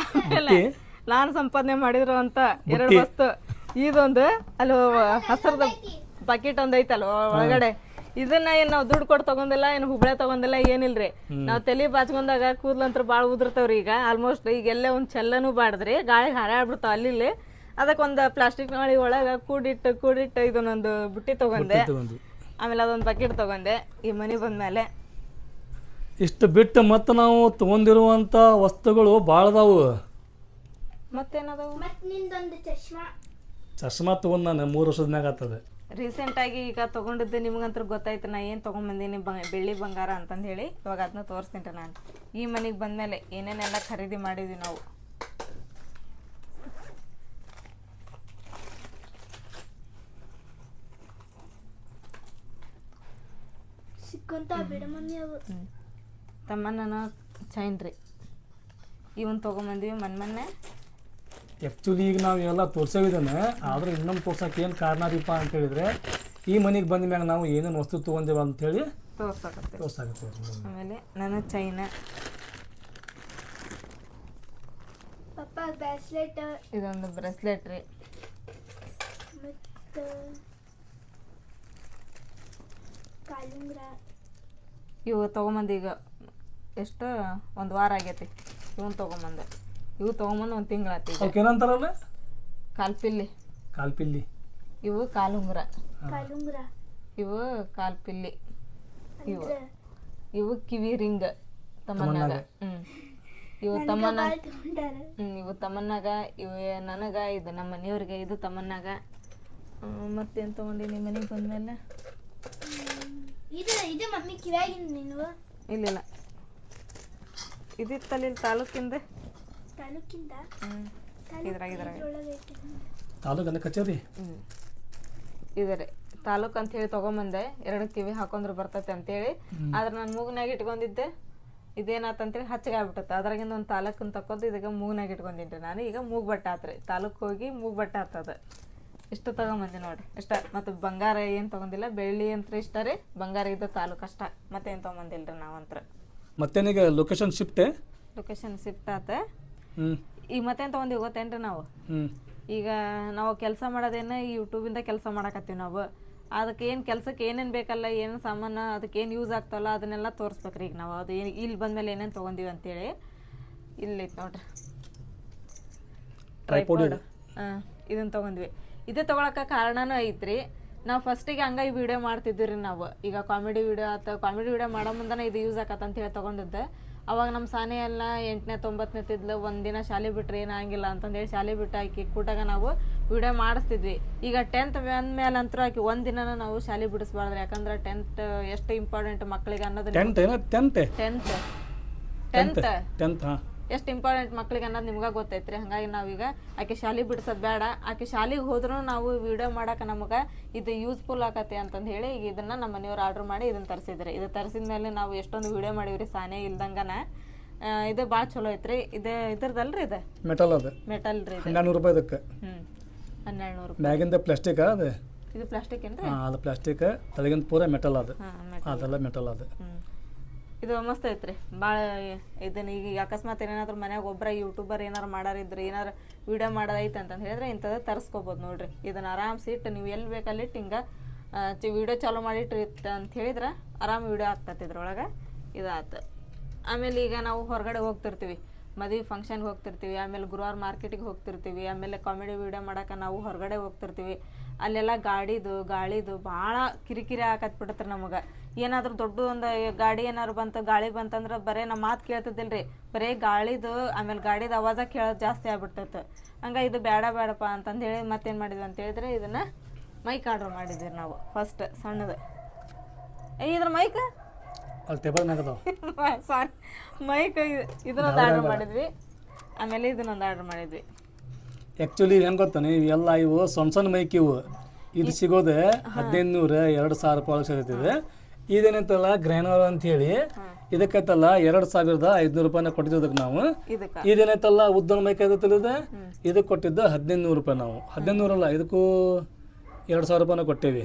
ಆಮೇಲೆ ನಾನು ಸಂಪಾದನೆ ಮಾಡಿದ್ರು ಅಂತ ಎರಡು ವಸ್ತು ಇದೊಂದು ಅಲ್ಲಿ ಹಸರದ ಬಕೆಟ್ ಒಂದು ಐತಲ್ಲ ಒಳಗಡೆ. ಇದನ್ನ ಏನ್ ನಾವು ದುಡ್ಡು ಕೊಟ್ಟು ತಗೊಂಡಿಲ್ಲ ಏನು ಹುಬ್ಳೆ ತಗೊಂಡಿಲ್ಲ ಏನಿಲ್ರಿ. ನಾವು ತಲೆ ಬಾಚ್ಕೊಂಡಾಗ ಕೂದ್ಲಂತ್ರ ಭಾಳ ಉದುರ್ತಾವ್ರಿ ಈಗ. ಆಲ್ಮೋಸ್ಟ್ ಈಗ ಎಲ್ಲೇ ಒಂದು ಚೆಲ್ಲನೂ ಬಾಡ್ದ್ರಿ. ಗಾಳಿ ಹಾರಾಡ್ಬಿಡ್ತಾವ ಅಲ್ಲಿ ಇಲ್ಲಿ ಅದಕ್ಕೆ ಒಂದು ಪ್ಲಾಸ್ಟಿಕ್ ನಾಳಿ ಒಳಗೆ ಕೂಡಿಟ್ಟು ಕೂಡಿಟ್ಟು ಇದನ್ನೊಂದು ಬುಟ್ಟಿ ತಗೊಂಡೆ. ಆಮೇಲೆ ಅದೊಂದು ಬಕೆಟ್ ತಗೊಂಡೆ. ಈ ಮನೆ ಬಂದ್ಮೇಲೆ. ಇಷ್ಟು ಬಿಟ್ಟು ಮತ್ತೆ ನಾವು ತೊಗೊಂಡಿರುವಂಥ ವಸ್ತುಗಳು ಭಾಳ ಅದಾವು. ಮತ್ತೇನದವು? ಮತ್ ನಿಂದೊಂದು ಚಶ್ಮಾ. ಚಶ್ಮಾ ತೊಗೊಂಡು ನಾನು ಮೂರು ವರ್ಷದ ಮ್ಯಾಗ ಆಗ್ತದೆ ರೀಸೆಂಟಾಗಿ ಈಗ ತಗೊಂಡಿದ್ದು ನಿಮ್ಗಂತೂ ಗೊತ್ತಾಯ್ತು ನಾ ಏನು ತೊಗೊಂಬಂದೀನಿ ಬ ಬೆಳ್ಳಿ ಬಂಗಾರ ಅಂತಂದು ಹೇಳಿ. ಇವಾಗ ಅದನ್ನ ತೋರಿಸ್ತೀನಿ ನಾನು. ಈ ಮನೆಗೆ ಬಂದಮೇಲೆ ಏನೇನೆಲ್ಲ ಖರೀದಿ ಮಾಡಿದ್ವಿ ನಾವು ಸಿಕ್ಕಂತ ಬಿಡ ಮಮ್ಮಿ ಅವು ತಮ್ಮನ ಚೈನ್ ರೀ. ಇವನ್ ತೊಗೊಂಬಂದ್ವಿ ಮನ್ ಮೊನ್ನೆ. ಆ್ಯಕ್ಚುಲಿ ಈಗ ನಾವು ಎಲ್ಲ ತೋರ್ಸೇವಿದ್ದಾನೆ ಆದ್ರೆ ಇನ್ನೊಂದು ತೋರ್ಸಕ್ಕೆ ಏನು ಕಾರಣ ರೀಪ ಅಂತ ಹೇಳಿದ್ರೆ ಈ ಮನೆಗೆ ಬಂದ ಮ್ಯಾಗ ನಾವು ಏನೇನು ವಸ್ತು ತೊಗೊಂಡೇವ ಅಂತೇಳಿ ತೋರ್ಸಕತ್ತೆ ತೋರ್ಸಾಗುತ್ತೆ ಆಮೇಲೆ ನನ್ನ ಚೈನ ಪಪ್ಪ ಬ್ಯಾಸ್ಲೆಟ್ ಇದೊಂದು ಬ್ರೆಸ್ಲೆಟ್ ರೀ. ಮತ್ತು ಕಾಲುಂಗ್ರ. ಇವು ತೊಗೊಂಬಂದು ಈಗ ಎಷ್ಟು ಒಂದು ವಾರ ಆಗೈತಿ. ಇವನ್ ತೊಗೊಂಬಂದೆ. ಇವು ತೊಗೊಂಬಂದು ಒಂದು ತಿಂಗಳಾತಿ ಆಯ್ತು ಅವಕ್ಕೆ ಏನಂತಾರಲ್ಲ? ಕಾಲ್ಪಿಲ್ಲಿ. ಕಾಲ್ಪಿಲ್ಲಿ. ಇವು ಕಾಲುಂಗುರ. ಕಾಲುಂಗ್ರ. ಇವು ಕಾಲ್ಪಿಲ್ಲಿ. ಇವು. ಇವು ಕಿವಿ ರಿಂಗ್ ತಮ್ಮನಾಗ ಹ್ಮ್. ಇವು ತಮ್ಮನ ಹ್ಞೂ ಇವು ತಮ್ಮನಾಗ ಇವು ನನಗ ಇದು ನಮ್ಮ ಮನೆಯವ್ರಿಗೆ ಇದು ತಮ್ಮನಾಗ ಮತ್ತೇನು ತಗೊಂಡಿ ನಿಮ್ಮ ಮನೆಗೆ ಬಂದ್ಮೇಲೆ? ಇದು ಇದು ಮಮ್ಮಿ ಕಿವ್ಯಾಗಿನ ನೀನು? ಇಲ್ಲಿಲ್ಲ. ಇದಿತ್ತಲ್ಲಿ ಇಲ್ಲಿ ತಾಲೂಕಿಂದ? ಇದ್ರಾಗ ಇದ್ರಾಗ. ತಾಲೂಕು ಅಂದ್ರೆ ಕಚೇರಿ? ಹ್ಮ್. ಇದರಿ. ತಾಲೂಕ್ ಅಂತ ಹೇಳಿ ತಗೊಂಬಂದೆ. ಎರಡು ಕಿವಿ ಹಾಕೊಂಡ್ರೆ ಬರ್ತೈತೆ ಅಂತೇಳಿ. ಆದ್ರೆ ನಾನು ಮೂಗ್ನಾಗ ಇಟ್ಕೊಂಡಿದ್ದೆ. ಇದೇನಾತಂತೇಳಿ ಹಚ್ಚಗೆ ಆಗ್ಬಿಟ್ಟತ್ತೆ. ಅದ್ರಾಗಿಂದ ಒಂದು ತಾಲೂಕನ್ನ ತಕೊಂಡು ಇದಕ್ಕೆ ಮೂಗ್ನಾಗ ಇಟ್ಕೊಂಡಿದ್ದೆ ನಾನು. ಈಗ ಮೂಗ್ ಬಟ್ಟೆ ಆತ್ರಿ ತಾಲೂಕ್ ಹೋಗಿ ಮೂಗ್ ಬಟ್ಟೆ ಆತದ ಇಷ್ಟು ತಗೊಂಬಂದಿ ನೋಡ್ರಿ. ಇಷ್ಟ. ಮತ್ತು ಬಂಗಾರ ಏನು ತಗೊಂಡಿಲ್ಲ ಬೆಳ್ಳಿ ಅಂತ ಇಷ್ಟ ರೀ. ಬಂಗಾರ ಇದ್ದ ತಾಲೂಕು ಅಷ್ಟ. ಮತ್ತೇನು ತೊಗೊಂಬಂದಿಲ್ಲ ರೀ ನಾವಂತ್ರ. ಮತ್ತೇನೀಗ ಲೊಕೇಶನ್ ಶಿಫ್ಟೇ ಲೊಕೇಶನ್ ಶಿಫ್ಟ್ ಆತ. ಈಗ ಮತ್ತೇನು ತೊಗೊಂಡಿವಿ ಗೊತ್ತೇನ್ರಿ ನಾವು? ಈಗ ನಾವು ಕೆಲಸ ಮಾಡೋದೇನ ಯೂಟ್ಯೂಬಿಂದ ಕೆಲಸ ಮಾಡಕತ್ತೀವಿ ನಾವು. ಅದಕ್ಕೆ ಏನು ಕೆಲಸಕ್ಕೆ ಏನೇನು ಬೇಕಲ್ಲ ಏನು ಸಾಮಾನು ಅದಕ್ಕೆ ಏನು ಯೂಸ್ ಆಗ್ತಲ್ಲ ಅದನ್ನೆಲ್ಲ ತೋರಿಸ್ಬೇಕ್ರಿ ಈಗ ನಾವು. ಅದು ಏನು ಇಲ್ಲಿ ಬಂದಮೇಲೆ ಏನೇನು ತೊಗೊಂಡಿವಿ ಅಂತೇಳಿ ಇಲ್ಲೈತೆ ನೋಡ್ರಿ. ಟ್ರೈಪೋಡ್. ಹಾಂ ಇದನ್ನು ತೊಗೊಂಡ್ವಿ. ಇದೇ ತಗೊಳಕ ಕಾರಣನೂ ಐತ್ರಿ. ನಾವು ಫಸ್ಟಿಗೆ ಹಂಗ ಈ ವಿಡಿಯೋ ಮಾಡ್ತಿದ್ವಿ ರೀ ನಾವು. ಈಗ ಕಾಮಿಡಿ ವಿಡಿಯೋ ಆತ ಕಾಮಿಡಿ ವಿಡಿಯೋ ಮಾಡೋ ಮುಂದನ ಇದು ಯೂಸ್ ಆಕತ್ತ ಅಂತ ಹೇಳಿ ತೊಗೊಂಡಿದ್ದೆ. ಅವಾಗ ನಮ್ಮ ಸಾನೆ ಎಲ್ಲ ಎಂಟನೇ ತೊಂಬತ್ತನೇ ತಿದ್ಲು ಒಂದಿನ ಶಾಲೆ ಬಿಟ್ರೆ ಏನಾಗಿಲ್ಲ ಅಂತಂದೇಳಿ ಶಾಲೆ ಬಿಟ್ಟು ಆಕಿ ಕೂಟಾಗ ನಾವು ವಿಡಿಯೋ ಮಾಡಿಸ್ತಿದ್ವಿ. ಈಗ ಟೆಂತ್ ಮೇಲೆ ಅಂತೂ ಆಕಿ ಒಂದಿನ ನಾವು ಶಾಲೆ ಬಿಡಿಸ್ಬಾರ್ದ್ರಿ. ಯಾಕಂದ್ರೆ ಟೆಂತ್ ಎಷ್ಟು ಇಂಪಾರ್ಟೆಂಟ್ ಮಕ್ಕಳಿಗೆ ಅನ್ನೋದು ಟೆಂತ್ ಟೆಂತ್ ಟೆಂತ್ ಟೆಂತ್ ಎಷ್ಟು ಇಂಪಾರ್ಟೆಂಟ್ ಮಕ್ಳಿಗೆ ಅನ್ನೋದು ನಿಮ್ಗೆ ಗೊತ್ತೈತ್ರಿ. ಹಂಗಾಗಿ ನಾವೀಗ ಆಕೆ ಶಾಲೆ ಬಿಡ್ಸೋದು ಬೇಡ ಆಕೆ ಶಾಲೆಗೆ ಹೋದ್ರೂ ನಾವು ವಿಡಿಯೋ ಮಾಡೋಕೆ ನಮಗೆ ಇದು ಯೂಸ್ಫುಲ್ ಆಕತಿ ಅಂತಂದು ಹೇಳಿ ಈಗ ಇದನ್ನು ನಮ್ಮ ಮನೆಯವ್ರು ಆರ್ಡ್ರ್ ಮಾಡಿ ಇದನ್ನು ತರಿಸಿದ್ರಿ. ಇದು ತರಿಸಿದ ಮೇಲೆ ನಾವು ಎಷ್ಟೊಂದು ವಿಡಿಯೋ ಮಾಡೀವ್ರಿ ಸಾನೆ ಇಲ್ದಂಗನ. ಇದು ಭಾಳ ಚಲೋ ಐತ್ರಿ. ಇದು ಇದ್ರದಲ್ರಿ ಇದು? ಮೆಟಲ್ ಅದು. ಮೆಟಲ್ ರೀ ಹನ್ನೆರಡು ರೂಪಾಯಿ ಇದಕ್ಕೆ. ಹ್ಞೂ ಹನ್ನೆರಡು ನೂರು ಮ್ಯಾಗಿಂದ ಪ್ಲಾಸ್ಟಿಕ್ ಅದು? ಇದು ಪ್ಲಾಸ್ಟಿಕ್ ಏನು ಅದು ಪ್ಲಾಸ್ಟಿಕ್ ತಳಗಿಂದ ಪೂರ ಮೆಟಲ್ ಅದು. ಅದೆಲ್ಲ ಮೆಟಲ್ ಅದು. ಇದು ಮಸ್ತ್ ಐತ್ರಿ. ಭಾಳ ಇದನ್ನ ಈಗ ಅಕಸ್ಮಾತ್ ಏನಾದ್ರು ಮನ್ಯಾಗ ಒಬ್ಬರ ಯೂಟ್ಯೂಬರ್ ಏನಾರು ಮಾಡಾರಿದ್ರೆ ಏನಾರು ವಿಡಿಯೋ ಮಾಡೋದೈತೆ ಅಂತ ಹೇಳಿದ್ರೆ ಇಂಥದ್ದು ತರಿಸ್ಕೋಬೋದು ನೋಡ್ರಿ. ಇದನ್ನು ಆರಾಮ್ಸಿ ಇಟ್ಟು ನೀವು ಎಲ್ಲಿ ಬೇಕಲ್ಲಿ ಇಟ್ಟು ಹಿಂಗೆ ವಿಡಿಯೋ ಚಾಲೂ ಮಾಡಿಟ್ರಿ ಅಂತ ಹೇಳಿದ್ರೆ ಆರಾಮ್ ವಿಡಿಯೋ ಆಗ್ತೈತಿ ಇದ್ರೊಳಗೆ. ಇದಾತು. ಆಮೇಲೆ ಈಗ ನಾವು ಹೊರಗಡೆ ಹೋಗ್ತಿರ್ತೀವಿ. ಮದುವೆ ಫಂಕ್ಷನ್ಗೆ ಹೋಗ್ತಿರ್ತೀವಿ, ಆಮೇಲೆ ಗುರುವಾರ ಮಾರ್ಕೆಟಿಗೆ ಹೋಗ್ತಿರ್ತೀವಿ, ಆಮೇಲೆ ಕಾಮಿಡಿ ವಿಡಿಯೋ ಮಾಡೋಕೆ ನಾವು ಹೊರಗಡೆ ಹೋಗ್ತಿರ್ತೀವಿ. ಅಲ್ಲೆಲ್ಲ ಗಾಡಿದು, ಗಾಳಿದು ಭಾಳ ಕಿರಿಕಿರಿ ಹಾಕತ್ಬಿಡತ್ರಿ ನಮಗೆ. ಏನಾದರೂ ದೊಡ್ಡ ಒಂದು ಗಾಡಿ ಏನಾದ್ರು ಬಂತು ಗಾಳಿ ಬಂತಂದ್ರೆ ಬರೇ ನಮ್ಮ ಮಾತು ಕೇಳ್ತಿದ್ದಿಲ್ರಿ. ಬರೇ ಗಾಳಿದು ಆಮೇಲೆ ಗಾಡಿದ ಅವಾಜ ಕೇಳೋದು ಜಾಸ್ತಿ ಆಗ್ಬಿಡ್ತೈತೆ ಹಂಗ ಇದು ಬೇಡ ಬೇಡಪ್ಪ ಅಂತಂದು ಹೇಳಿ ಮತ್ತೇನು ಮಾಡಿದ್ವಿ ಅಂತ ಹೇಳಿದ್ರೆ ಇದನ್ನು ಮೈಕ್ ಆರ್ಡ್ರ್ ಮಾಡಿದ್ವಿ ನಾವು ಫಸ್ಟ್ ಸಣ್ಣದು. ಇದ್ರ ಮೈಕ್ ಸಾರಿ ಮೈಕ್ ಇದನ್ನೊಂದು ಆರ್ಡರ್ ಮಾಡಿದ್ವಿ. ಆಮೇಲೆ ಇದನ್ನೊಂದು ಆರ್ಡರ್ ಮಾಡಿದ್ವಿ. ಆ್ಯಕ್ಚುಲಿ ಹೆಂಗೆ ಗೊತ್ತಾನೆ? ಇವೆಲ್ಲ ಇವು ಸಣ್ಣ ಸಣ್ಣ ಮೈಕ್ ಇವು. ಇದು ಸಿಗೋದೆ ಹದಿನೈದು ನೂರ ಎರಡು ಸಾವಿರ ರೂಪಾಯಿ ಸಿಗುತ್ತಿದೆ ಇದೇನೈತಲ್ಲ ಗ್ರ್ಯಾನೋಲ್ ಅಂತ ಹೇಳಿ ಇದಕ್ಕೈತಲ್ಲ ಎರಡು ಸಾವಿರದ ಐದ್ನೂರು ರೂಪಾಯಿನ ಕೊಟ್ಟಿದ್ದಕ್ಕೆ ನಾವು. ಇದೇನೈತಲ್ಲ ಉದ್ದನ ಮೈಕ್ ಐತಲ್ಲ ಇದು ಇದಕ್ಕೆ ಕೊಟ್ಟಿದ್ದ ಹದಿನೈದು ನೂರು ರೂಪಾಯಿ ನಾವು. ಹದಿನೈದು ನೂರಲ್ಲ ಇದಕ್ಕೂ ಎರಡು ಸಾವಿರ ರೂಪಾಯಿನ ಕೊಟ್ಟೇವಿ.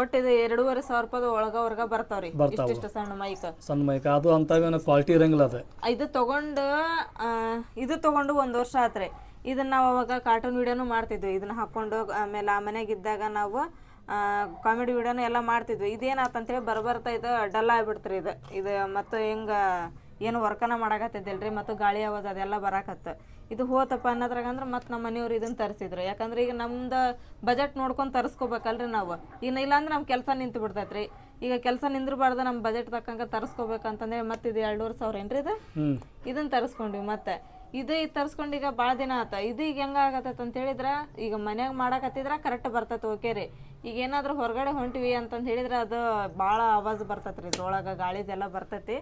ಒಟ್ಟು ಇದು ಎರಡೂವರೆ ಸಾವಿರ ರೂಪಾಯಿ ಒಳಗ ಹೊರಗ ಬರ್ತಾವ್ರಿ. ಬರ್ತಾವು. ಇಷ್ಟಿಷ್ಟು ಸಣ್ಣ ಮೈಕ್. ಸಣ್ಣ ಮೈಕ್. ಅದು ಅಂಥವೇನೋ ಕ್ವಾಲಿಟಿ ಇರಂಗಿಲ್ಲ ಅದು. ಇದು ತಗೊಂಡು ಇದು ತಗೊಂಡು ಒಂದು ವರ್ಷ ಆತ್ರಿ. ಇದನ್ನ ನಾವು ಅವಾಗ ಕಾರ್ಟೂನ್ ವಿಡಿಯೋನು ಮಾಡ್ತಿದ್ವಿ. ಇದನ್ನ ಹಾಕೊಂಡು ಆಮೇಲೆ ಆ ಮನೆಗೆ ಇದ್ದಾಗ ನಾವು ಕಾಮಿಡಿ ವಿಡಿಯೋನು ಎಲ್ಲ ಮಾಡ್ತಿದ್ವಿ. ಇದೇನಾತಂತೇಳಿ ಬರಬರ್ತಾ ಇದು ಡಲ್ ಆಗ್ಬಿಡ್ತ್ರಿ ಇದು. ಇದು ಮತ್ತು ಹೆಂಗ ಏನು ವರ್ಕನ ಮಾಡಾಕತ್ತಿದ್ದಿಲ್ರಿ? ಮತ್ತು ಗಾಳಿ ಆವಾಜ್ ಅದೆಲ್ಲ ಬರಾಕತ್ತ. ಇದು ಹೋತಪ್ಪ ಅನ್ನೋದ್ರಾಗ ಅಂದ್ರೆ ಮತ್ತೆ ನಮ್ಮ ಮನೆಯವ್ರು ಇದನ್ನು ತರಿಸಿದ್ರು. ಯಾಕಂದ್ರೆ ಈಗ ನಮ್ದು ಬಜೆಟ್ ನೋಡ್ಕೊಂಡು ತರಿಸ್ಕೋಬೇಕಲ್ರಿ ನಾವು. ಈಗ ಇಲ್ಲಾಂದ್ರೆ ನಮ್ಮ ಕೆಲಸ ನಿಂತು ಬಿಡ್ತೈತ್ರಿ. ಈಗ ಕೆಲಸ ನಿಂದ್ರಬಾರ್ದು ನಮ್ಮ ಬಜೆಟ್ ತಕ್ಕಂಗೆ ತರಿಸ್ಕೋಬೇಕಂತಂದ್ರೆ ಮತ್ತೆ ಇದು ಎರಡೂವರೆ ಸಾವಿರ ಏನ್ರಿ ಇದು? ಇದನ್ನ ತರಿಸ್ಕೊಂಡ್ವಿ ಮತ್ತೆ. ಇದು ಈಗ ತರ್ಸ್ಕೊಂಡು ಈಗ ಭಾಳ ದಿನ ಆತ. ಇದು ಈಗ ಹೆಂಗ ಆಗತ್ತ ಅಂತ ಹೇಳಿದ್ರ, ಈಗ ಮನ್ಯಾಗ ಮಾಡಾಕತ್ತಿದ್ರ ಕರೆಕ್ಟ್ ಬರ್ತೈತೆ ಓಕೆ ರೀ. ಈಗ ಏನಾದ್ರೂ ಹೊರಗಡೆ ಹೊಂಟಿವಿ ಅಂತಂದು ಹೇಳಿದ್ರೆ ಅದು ಭಾಳ ಆವಾಜ್ ಬರ್ತೈತೆ ರೀ. ಇದ್ರೊಳಗೆ ಗಾಳಿದೆಲ್ಲ ಬರ್ತೈತಿ.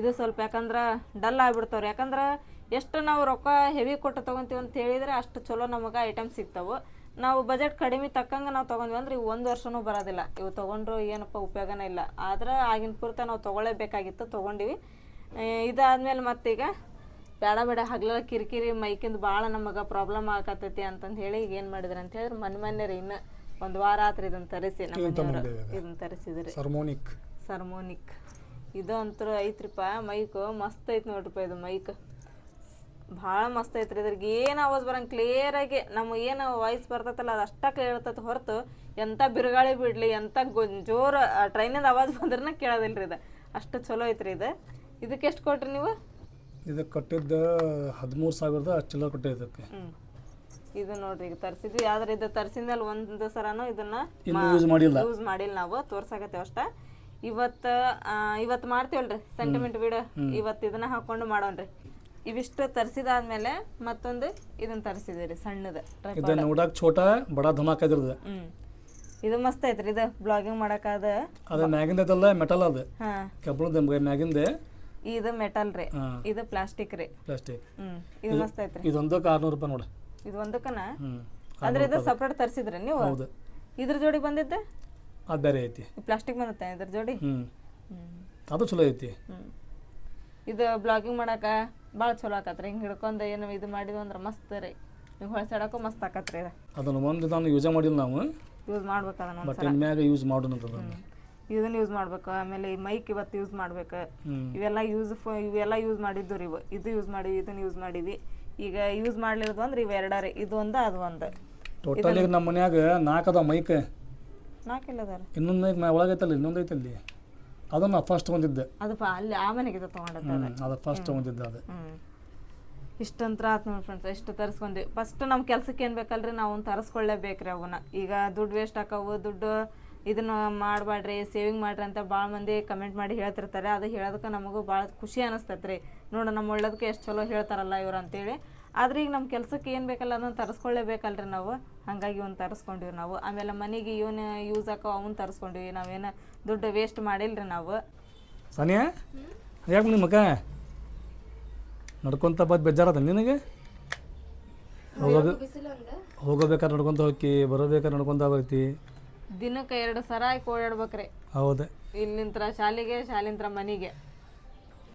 ಇದು ಸ್ವಲ್ಪ ಯಾಕಂದ್ರೆ ಡಲ್ ಆಗ್ಬಿಡ್ತಾವ್ರಿ. ಯಾಕಂದ್ರೆ ಎಷ್ಟು ನಾವು ರೊಕ್ಕ ಹೆವಿ ಕೊಟ್ಟು ತೊಗೊಂತೀವಿ ಅಂತ ಹೇಳಿದ್ರೆ ಅಷ್ಟು ಚಲೋ ನಮಗೆ ಐಟಮ್ ಸಿಗ್ತಾವೆ. ನಾವು ಬಜೆಟ್ ಕಡಿಮೆ ತಕ್ಕಂಗೆ ನಾವು ತೊಗೊಂಡ್ವಿ ಅಂದ್ರೆ ಇವು ಒಂದು ವರ್ಷನೂ ಬರೋದಿಲ್ಲ. ಇವು ತೊಗೊಂಡ್ರು ಏನಪ್ಪ ಉಪಯೋಗನೇ ಇಲ್ಲ. ಆದ್ರೆ ಆಗಿನ ಪೂರ್ತ ನಾವು ತೊಗೊಳ್ಳೇಬೇಕಾಗಿತ್ತು, ತೊಗೊಂಡಿವಿ. ಇದಾದಮೇಲೆ ಮತ್ತೀಗ ಬೇಡ ಬೇಡ ಹಗ್ಲೆಲ್ಲ ಕಿರಿಕಿರಿ ಮೈಕಿಂದ ಭಾಳ ನಮಗೆ ಪ್ರಾಬ್ಲಮ್ ಆಗತೈತಿ ಅಂತಂದು ಹೇಳಿ ಈಗ ಏನು ಮಾಡಿದ್ರು ಅಂತ ಹೇಳಿದ್ರೆ ಮನೆ ಮೊನ್ನೆ ರೀ ಇನ್ನು ಒಂದು ವಾರ ಆತ್ರಿ ಇದನ್ನು ತರಿಸಿ ನಮ್ಮ ಇದನ್ನ ತರಿಸಿದ್ರಿ. ಸರ್ಮೋನಿಕ್ ಸರ್ಮೋನಿಕ್ ಇದು ಅಂತೂ ಐತ್ರಿಪ್ಪ ಮೈಕ್ ಮಸ್ತ್ ಐತಿ ನೋಡ್ರಿಪ್ಪ ಇದು ಮೈಕ್ ಭಾಳ ಮಸ್ತ್ ಐತ್ರಿ ಇದ್ರಿಗೆ. ಏನು ಆವಾಜ್ ಬರಂಗೆ ಕ್ಲಿಯರಾಗಿ ನಮ್ಮ ಏನು ವಾಯ್ಸ್ ಬರ್ತೈತಲ್ಲ ಅದು ಅಷ್ಟ ಕ್ಲಿಯರ್ ಇರ್ತೈತೆ ಹೊರತು ಎಂಥ ಬಿರುಗಾಳಿ ಬಿಡಲಿ ಎಂಥ ಗೊ ಜೋರು ಟ್ರೈನಿಂದ ಆವಾಜ್ ಬಂದ್ರನ ಕೇಳೋದಿಲ್ಲ ರೀ ಇದು. ಅಷ್ಟು ಚಲೋ ಐತ್ರಿ ಇದು. ಇದಕ್ಕೆ ಎಷ್ಟು ಕೊಟ್ರಿ ನೀವು? ಇದಕ್ಕೆ ಕೊಟ್ಟಿದ್ದ ಹದಿಮೂರು ಸಾವಿರದ ಚಿಲ್ಲರ್ ಕೊಟ್ಟೆ ಇದಕ್ಕೆ. ಇದು ನೋಡ್ರಿ ಈಗ ತರಿಸಿದ್ವಿ. ಆದ್ರೆ ಇದು ತರಿಸಿದ್ಮೇಲೆ ಒಂದು ಸರನು ಇದನ್ನ ಇನ್ನೂ ಯೂಸ್ ಮಾಡಿಲ್ಲ. ಯೂಸ್ ಮಾಡಿಲ್ಲ ನಾವು. ತೋರ್ಸಾಕತ್ತೇವೆ ಅಷ್ಟ. ಇವತ್ತು ಇವತ್ತು ಮಾಡ್ತೀವಲ್ರಿ. ಸೆಂಟಿಮೆಂಟ್ ವಿಡಿಯೋ ಇವತ್ತು ಇದನ್ನ ಹಾಕೊಂಡು ಮಾಡೋಣ್ರಿ. ಇವಿಷ್ಟು ತರಿಸಿದಾದ್ಮೇಲೆ ಮತ್ತೊಂದು ಇದನ್ನ ತರಿಸಿದ್ರಿ ಸಣ್ಣದ ಇದು ನೋಡಕ್ ಛೋಟ ಬಡ ಧಮಾಕ ಇದ್ರದ್ದು ಹ್ಮ್. ಇದು ಮಸ್ತ್ ಐತ್ರಿ ಇದು ಬ್ಲಾಗಿಂಗ್ ಮಾಡಕ್ ಅದ ಅದ ಮ್ಯಾಗಿಂದ ಮೆಟಲ್ ಅದು. ಹಾ. ಕಬ್ಬಣದ ಮ್ಯಾಗಿಂದ ಇದು ಮೆಟಲ್ ರೀ. ಇದು ಪ್ಲಾಸ್ಟಿಕ್ ರೀ. ಪ್ಲಾಸ್ಟಿಕ್. ಇದು ಮಸ್ತ್ ಐತ್ರಿ. ಇದೊಂದಕ್ಕೆ ಆರ್ನೂರು ರೂಪಾಯಿ ನೋಡು. ಇದು ಒಂದಕ್ಕನ? ಅಂದ್ರೆ ಇದು ಸಪ್ರೇಟ್ ತರಿಸಿದ್ರಿ ನೀವು? ಹೌದು. ಇದ್ರ ಜೋಡಿ ಬಂದಿದ್ದೆ? ಅದು ಬೇರೆ ಐತಿ. ಪ್ಲಾಸ್ಟಿಕ್ ಬಂದತ್ತೆ ಇದ್ರ ಜೋಡಿ? ಹ್ಮ್. ಅದು ಚಲೋ ಐತಿ. ಇದು ಬ್ಲಾಗಿಂಗ್ ಮಾಡಾಕ ಭಾಳ ಚಲೋ ಆಕತ್ರಿ. ಹಿಂಗೆ ಹಿಡ್ಕೊಂಡು ಏನು ಇದು ಮಾಡಿದ್ವಿ ಅಂದ್ರೆ ಮಸ್ತ್ ರೀ. ನೀವು ಹೊಳ್ಸಾಡಕ್ಕೂ ಮಸ್ತ್ ಆಕತ್ರಿ ಅದನ್ನ ಒಂದು ನಾನು ಯೂಸ್ ಮಾಡಿಲ್ಲ ನಾವು. ಯೂಸ್ ಮಾಡ್ಬೇಕು ಅದನ್ನ ಬಟ್ ಮ್ಯಾಗ ಯೂಸ್ ಮಾಡೋಣ ಇದನ್ನ ಯೂಸ್ ಮಾಡ್ಬೇಕು. ಆಮೇಲೆ ಈ ಮೈಕ್ ಇವತ್ತು ಯೂಸ್ ಮಾಡ್ಬೇಕು. ಇವೆಲ್ಲ ಯೂಸ್ ಇವೆಲ್ಲ ಯೂಸ್ ಮಾಡಿದ್ದು ರೀ ಇವು. ಇದು ಯೂಸ್ ಮಾಡಿ ಇದನ್ನ ಯೂಸ್ ಮಾಡಿವಿ. ಈಗ ಯೂಸ್ ಮಾಡ್ಲಿರೋದು ಅಂದ್ರೆ ಇವೆರಡ ರೀ. ಇದು ಒಂದು ಅದು ಒಂದು. ಟೋಟಲ್ ಈಗ ನಮ್ಮ ಮನ್ಯಾಗ ನಾಲ್ಕು ಅದಾವ ಮೈಕ್ ನಾಲ್ಕಿಲ್ಲ ಅದಾರ ಇನ್ನೊಂದು ಮೈಕ್ ಒಳಗೈತಲ್ಲ ಇನ್ನೊಂದು ಐತಲ್ಲಿ ಅದನ್ನ ಫಸ್ಟ್ ತಗೊಂಡಿದ್ದೆ ಅದು ಅಲ್ಲಿ ಆ ಮನೆಗೆ ತಗೊಂಡಿದ್ದೆ ಅದು. ಫಸ್ಟ್ ಒಂದಿದ್ದೆ ಅದು. ಇಷ್ಟಂತ ಇಷ್ಟಂತ್ರ ಆತ್ ನೋಡಿ ಫ್ರೆಂಡ್ಸ್ ಎಷ್ಟು ತರಿಸ್ಕೊಂಡ್ವಿ. ಫಸ್ಟ್ ನಮ್ಮ ಕೆಲಸಕ್ಕೆ ಏನು ಬೇಕಲ್ರಿ? ನಾವು ತರಿಸ್ಕೊಳ್ಳೇಬೇಕ್ರಿ ಅವನ್ನ. ಈಗ ದುಡ್ಡು ವೇಸ್ಟ್ ಆಕಾವು ದುಡ್ಡು ಇದನ್ನ ಮಾಡಬೇಡ್ರಿ ಸೇವಿಂಗ್ ಮಾಡ್ರಿ ಅಂತ ಭಾಳ ಮಂದಿ ಕಮೆಂಟ್ ಮಾಡಿ ಹೇಳ್ತಿರ್ತಾರೆ. ಅದು ಹೇಳೋದಕ್ಕೆ ನಮಗೂ ಭಾಳ ಖುಷಿ ಅನಿಸ್ತೈತ್ರಿ. ನೋಡು ನಮ್ಮ ಒಳ್ಳೇದಕ್ಕೆ ಎಷ್ಟು ಚಲೋ ಹೇಳ್ತಾರಲ್ಲ ಇವ್ರು ಅಂತೇಳಿ. ಆದ್ರೆ ಈಗ ನಮ್ಮ ಕೆಲಸಕ್ಕೆ ಏನು ಬೇಕಲ್ಲ, ಅದನ್ನು ತರಿಸ್ಕೊಳ್ಳೇಬೇಕಲ್ರಿ ನಾವು. ಹಾಗಾಗಿ ಇವ್ನ ತರಿಸ್ಕೊಂಡಿವಿ ನಾವು. ಆಮೇಲೆ ಮನೆಗೆ ಇವನು ಯೂಸ್ ಹಾಕೋ ಅವ್ನು ತರಿಸ್ಕೊಂಡಿವಿ. ನಾವೇನು ದುಡ್ಡು ವೇಸ್ಟ್ ಮಾಡಿಲ್ಲರಿ ನಾವು. ಸಾನಿಯಾ? ಯಾಕೆ ನಿಮ್ಮ ಮಕ್ಕ ನಡ್ಕೊಂತ ಬದ್ ಬೇಜಾರದ ನಿನಗೆ? ಹೋಗೋದು ಹೋಗೋಬೇಕಾದ್ರೆ ನಡ್ಕೊಂತ ಹೋಗಿ ಬರೋಬೇಕಾದ್ರೆ ನಡ್ಕೊಂತ ಹೋಗ್ತಿ. ದಿನಕ್ಕೆ ಎರಡು ಸರ ಓಡಾಡ್ಬೇಕ್ರಿ ಹೌದು. ಇಲ್ಲಿಂತ್ರ ಶಾಲೆಗೆ ಶಾಲಿಂತ್ರ ಮನೆಗೆ.